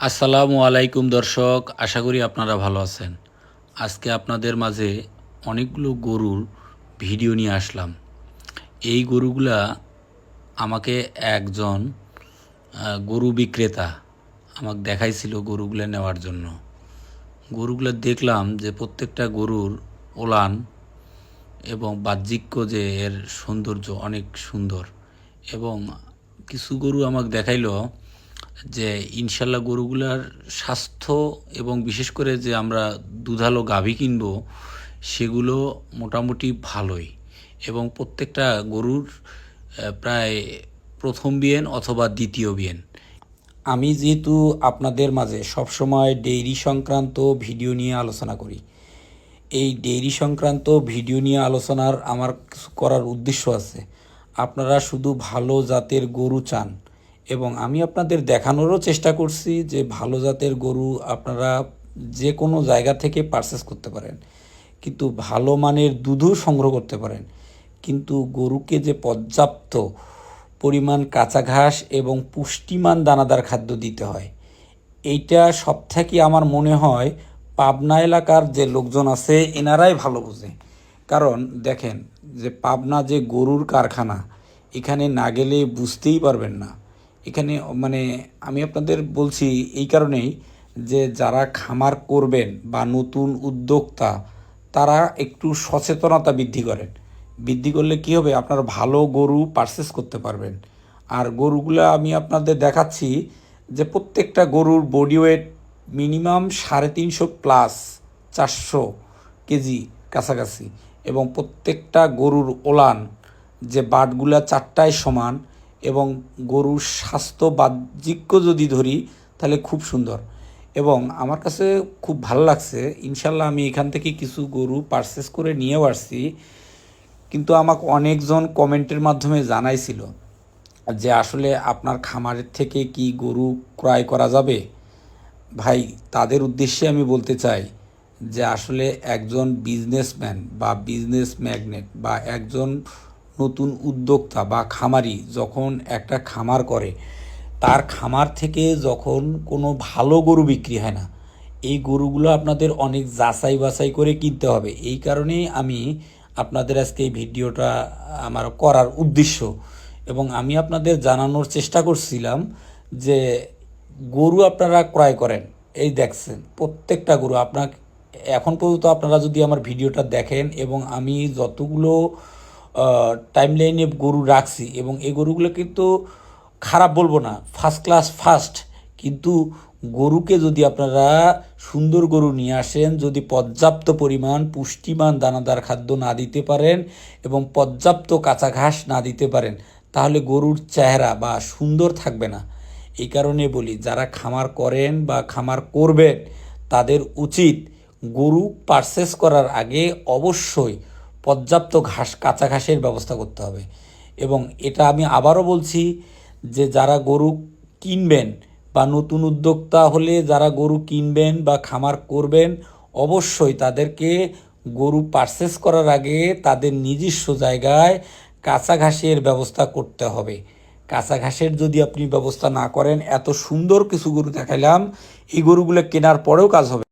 আসসালামু আলাইকুম দর্শক, আশা করি আপনারা ভালো আছেন। আজকে আপনাদের মাঝে অনেকগুলো গরুর ভিডিও নিয়ে আসলাম। এই গরুগুলা আমাকে একজন গরু বিক্রেতা আমাকে দেখাইছিল গরুগুলো নেওয়ার জন্য। গরুগুলো দেখলাম যে প্রত্যেকটা গরুর ওলান এবং বাহ্যিক্য যে এর সৌন্দর্য অনেক সুন্দর এবং কিছু গরু আমাকে দেখাইলো যে ইনশাল্লাহ গরুগুলার স্বাস্থ্য এবং বিশেষ করে যে আমরা দুধালো গাভী কিনবো, সেগুলো মোটামুটি ভালোই। এবং প্রত্যেকটা গরুর প্রায় প্রথম বিয়েন অথবা দ্বিতীয় বিয়েন। আমি যেহেতু আপনাদের মাঝে সবসময় ডেইরি সংক্রান্ত ভিডিও নিয়ে আলোচনা করি, এই ডেইরি সংক্রান্ত ভিডিও নিয়ে আলোচনার আমার করার উদ্দেশ্য আছে। আপনারা শুধু ভালো জাতের গরু চান এবং আমি আপনাদের দেখানোরও চেষ্টা করছি যে ভালো জাতের গরু আপনারা যে কোনো জায়গা থেকে পারচেস করতে পারেন। কিন্তু ভালো মানের দুধও সংগ্রহ করতে পারেন। কিন্তু গরুকে যে পর্যাপ্ত পরিমাণ কাঁচা ঘাস এবং পুষ্টিমান দানাদার খাদ্য দিতে হয়, এইটা সব থেকে আমার মনে হয় পাবনা এলাকার যে লোকজন আছে, এনারাই ভালো বোঝে। কারণ দেখেন যে পাবনা যে গরুর কারখানা, এখানে না গেলে বুঝতেই পারবেন না। এখানে মানে আমি আপনাদের বলছি এই কারণেই যে যারা খামার করবেন বা নতুন উদ্যোক্তা, তারা একটু সচেতনতা বৃদ্ধি করেন। বৃদ্ধি করলে কি হবে? আপনার ভালো গরু পারচেস করতে পারবেন। আর গরুগুলো আমি আপনাদের দেখাচ্ছি যে প্রত্যেকটা গরুর বডি ওয়েট মিনিমাম সাড়ে তিনশো প্লাস চারশো কেজি কাছাকাছি। এবং প্রত্যেকটা গরুর ওলান যে বাটগুলা চারটায় সমান এবং গরুর স্বাস্থ্য বাহ্যিক্য যদি ধরি, তাহলে খুব সুন্দর। এবং আমার কাছে খুব ভালো লাগছে, ইনশাল্লাহ আমি এখান থেকে কিছু গরু পারচেস করে নিয়েও আসছি। কিন্তু আমাকে অনেকজন কমেন্টের মাধ্যমে জানাইছিল যে আসলে আপনার খামারের থেকে কি গরু ক্রয় করা যাবে? ভাই, তাদের উদ্দেশ্যে আমি বলতে চাই যে আসলে একজন বিজনেসম্যান বা বিজনেস ম্যাগনেট বা একজন নতুন উদ্যোক্তা বা খামারি যখন একটা খামার করে, তার খামার থেকে যখন কোনো ভালো গরু বিক্রি হয় না, এই গরুগুলো আপনাদের অনেক যাচাই বাছাই করে কিনতে হবে। এই কারণেই আমি আপনাদের আজকে এই ভিডিওটা আমার করার উদ্দেশ্য এবং আমি আপনাদের জানানোর চেষ্টা করছিলাম যে গরু আপনারা ক্রয় করেন। এই দেখছেন, প্রত্যেকটা গরু আপনার এখন পর্যন্ত আপনারা যদি আমার ভিডিওটা দেখেন এবং আমি যতগুলো টাইম লাইনে গরু রাখছি এবং এই গরুগুলো কিন্তু খারাপ বলব না ফার্স্ট ক্লাস ফার্স্ট কিন্তু গরুকে যদি আপনারা সুন্দর গরু নিয়ে আসেন, যদি পর্যাপ্ত পরিমাণ পুষ্টিমান দানাদার খাদ্য না দিতে পারেন এবং পর্যাপ্ত কাঁচা ঘাস না দিতে পারেন, তাহলে গরুর চেহারা বা সুন্দর থাকবে না। এই কারণে বলি, যারা খামার করেন বা খামার করবেন, তাদের উচিত গরু পারচেস করার আগে অবশ্যই পর্যাপ্ত ঘাস, কাঁচা ঘাসের ব্যবস্থা করতে হবে। এবং এটা আমি আবারও বলছি যে যারা গরু কিনবেন বা নতুন উদ্যোক্তা হলে যারা গরু কিনবেন বা খামার করবেন, অবশ্যই তাদেরকে গরু পারচেস করার আগে তাদের নিজস্ব জায়গায় কাঁচা ঘাসের ব্যবস্থা করতে হবে। কাঁচা ঘাসের যদি আপনি ব্যবস্থা না করেন, এত সুন্দর কিছু গরু দেখাইলাম, এই গরুগুলো কেনার পরেও কাজ হবে।